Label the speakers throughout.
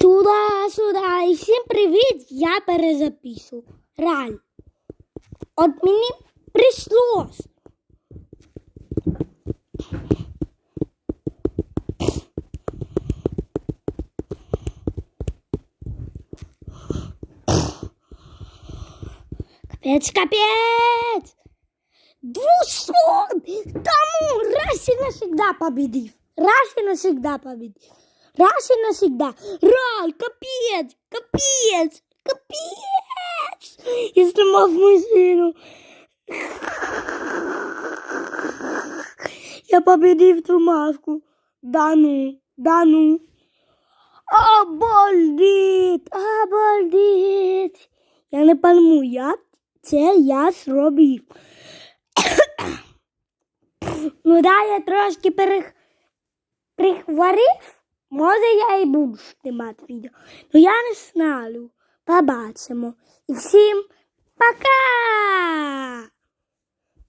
Speaker 1: Туди-сюди. І всім привіт, я перезаписую. Реально. От мені прийшлось. Капець, капець! Двусон! Тому раз і навсегда победив. Раз і навсегда победив. Раз і навсегда. Раль, капець, капець, капець. Я сломав машину. Я победив ту маску. Да ну, да ну. Обалдеть, обалдеть. Я не пойму, як це я зробив. ну да, я трошки перех... прихворів. Може, я і буду знімати відео. Ну я не знаю. Побачимо. І всім пока!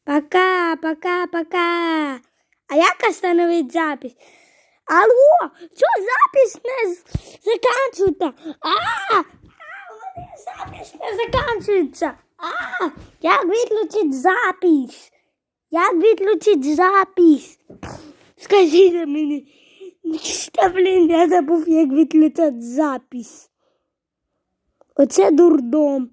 Speaker 1: Пока, пока, пока. А як остановити запись? Алло, що запись не закінчується? А, а, мене запись не закінчується. А, як виключити запись? Як відключити запись? Скажіть мені. Та, блін, я забув, як виключати запись. Оце дурдом.